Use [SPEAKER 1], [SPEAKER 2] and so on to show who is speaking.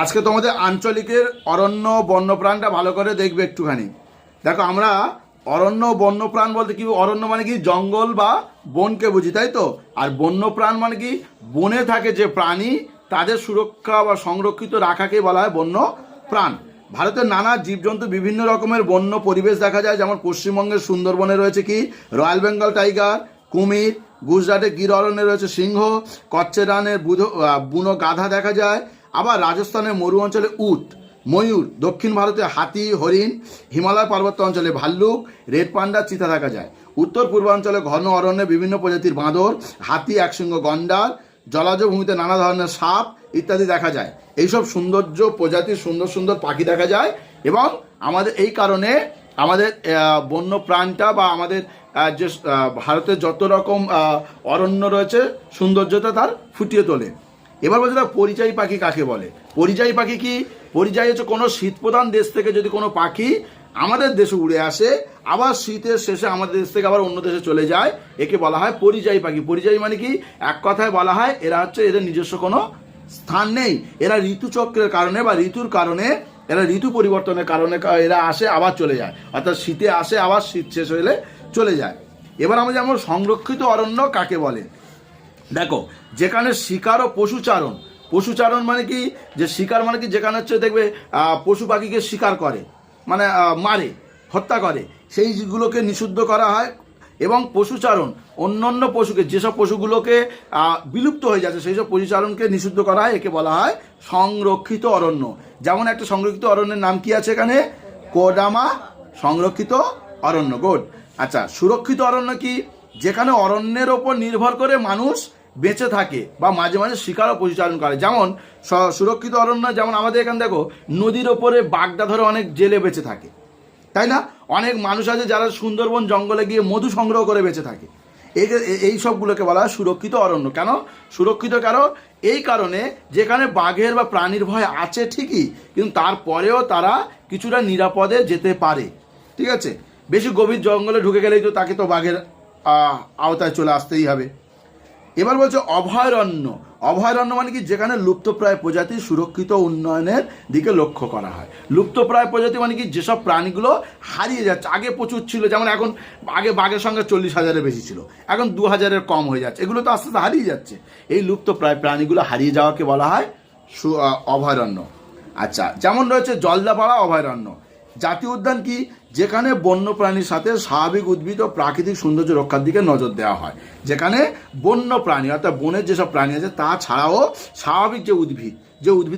[SPEAKER 1] আজকে তোমাদের আঞ্চলিকের অরণ্য বন্যপ্রাণটা ভালো করে দেখবে একটুখানি। দেখো, আমরা অরণ্য বন্যপ্রাণ বলতে কি, অরণ্য মানে কি জঙ্গল বা বনকে বুঝি, তাই তো? আর বন্যপ্রাণ মানে কি, বনে থাকে যে প্রাণী, তাদের সুরক্ষা বা সংরক্ষিত রাখাকে বলা হয় বন্য প্রাণ ভারতের নানা জীবজন্তু বিভিন্ন রকমের বন্য পরিবেশ দেখা যায়, যেমন পশ্চিমবঙ্গের সুন্দরবনে রয়েছে কি, রয়্যাল বেঙ্গল টাইগার, কুমির, গুজরাটে গির অরণ্যে রয়েছে সিংহ কচ্ছের রানের বুধো বুনো গাধা দেখা যায় আবার রাজস্থানের মরু অঞ্চলে উট, ময়ূর, দক্ষিণ ভারতে হাতি, হরিণ, হিমালয় পার্বত্য অঞ্চলে ভাল্লুক রেড পান্ডা চিতা দেখা যায়। উত্তর পূর্বাঞ্চলে ঘন অরণ্যে বিভিন্ন প্রজাতির বাঁদর, হাতি, একশৃঙ্গ গন্ডার জলজ ভূমিতে নানা ধরনের সাপ ইত্যাদি দেখা যায়। এইসব সৌন্দর্য, প্রজাতির সুন্দর সুন্দর পাখি দেখা যায় এবং আমাদের এই কারণে আমাদের বন্য প্রাণটা বা আমাদের যে ভারতের যত রকম অরণ্য রয়েছে সৌন্দর্যতা তার ফুটিয়ে তোলে। এবার বলছে পরিযায়ী পাখি কাকে বলে? পরিযায়ী পাখি কি? পরিযায়ী হচ্ছে কোনো শীতপ্রধান দেশ থেকে যদি কোনো পাখি আমাদের দেশে উড়ে আসে, আবার শীতের শেষে আমাদের দেশ থেকে আবার অন্য দেশে চলে যায়, একে বলা হয় পরিযায়ী পাখি। পরিযায়ী মানে কি? এক কথায় বলা হয়, এরা হচ্ছে এদের নিজস্ব কোনো স্থান নেই। এরা ঋতুচক্রের কারণে বা ঋতুর কারণে, এরা ঋতু পরিবর্তনের কারণে এরা আসে, আবার চলে যায়। অর্থাৎ শীতে আসে, আবার শীত শেষ হলে চলে যায়। এবার আমরা যেমন সংরক্ষিত অরণ্য কাকে বলে? দেখো, যেখানে শিকার ও পশুচারণ পশুচারণ মানে কি? যে শিকার মানে কি? যেখানে হচ্ছে দেখবে পশু পাখিকে শিকার করে মানে মারে, হত্যা করে, সেইগুলোকে নিষিদ্ধ করা হয় এবং পশুচারণ অন্য অন্য পশুকে, যেসব পশুগুলোকে বিলুপ্ত হয়ে যাচ্ছে সেই সব পশুচারণকে নিষিদ্ধ করা হয়, একে বলা হয় সংরক্ষিত অরণ্য। যেমন একটা সংরক্ষিত অরণ্যের নাম কি আছে এখানে? কোডামা সংরক্ষিত অরণ্য। গোড। আচ্ছা সুরক্ষিত অরণ্য কি? যেখানে অরণ্যের ওপর নির্ভর করে মানুষ বেঁচে থাকে বা মাঝে মাঝে শিকারও পরিচালন করে। যেমন সুরক্ষিত অরণ্য, যেমন আমাদের এখানে দেখো, নদীর ওপরে বাগদা ধরে অনেক জেলে বেঁচে থাকে। তাই না? অনেক মানুষ আছে যারা সুন্দরবন জঙ্গলে গিয়ে মধু সংগ্রহ করে বেঁচে থাকে। এই এই সবগুলোকে বলা হয় সুরক্ষিত অরণ্য। কেন? সুরক্ষিত কারণ? এই কারণে যেখানে বাঘের বা প্রাণীর ভয় আছে ঠিকই, কিন্তু তারপরেও তারা কিছুটা নিরাপদে যেতে পারে। ঠিক আছে? বেশি গভীর জঙ্গলে ঢুকে গেলেই তো তাকে তো বাঘের আওতায় চলে আসতেই হবে। এবার বলছে অভয়ারণ্য। অভয়ারণ্য মানে কি? যেখানে লুপ্তপ্রায় প্রজাতি সুরক্ষিত উন্নয়নের দিকে লক্ষ্য করা হয়। লুপ্তপ্রায় প্রজাতি মানে কি? যেসব প্রাণীগুলো হারিয়ে যাচ্ছে। আগে প্রচুর ছিল, যেমন এখন আগে বাঘের সঙ্গে চল্লিশ হাজারের বেশি ছিল। এখন দু হাজারের কম হয়ে যাচ্ছে। এগুলো তো আস্তে আস্তে হারিয়ে যাচ্ছে। এই লুপ্তপ্রায় প্রাণীগুলো হারিয়ে যাওয়াকে বলা হয় অভয়ারণ্য। আচ্ছা যেমন রয়েছে জলদাপাড়া অভয়ারণ্য। জাতীয় উদ্যান কি? যেখানে বন্য প্রাণীর সাথে স্বাভাবিক উদ্ভিদ ও প্রাকৃতিক সৌন্দর্য রক্ষার দিকে নজর দেওয়া হয়। যেখানে বন্য প্রাণী অর্থাৎ বনের যেসব প্রাণী আছে, তা ছাড়াও স্বাভাবিক যে উদ্ভিদ যে উদ্ভিদ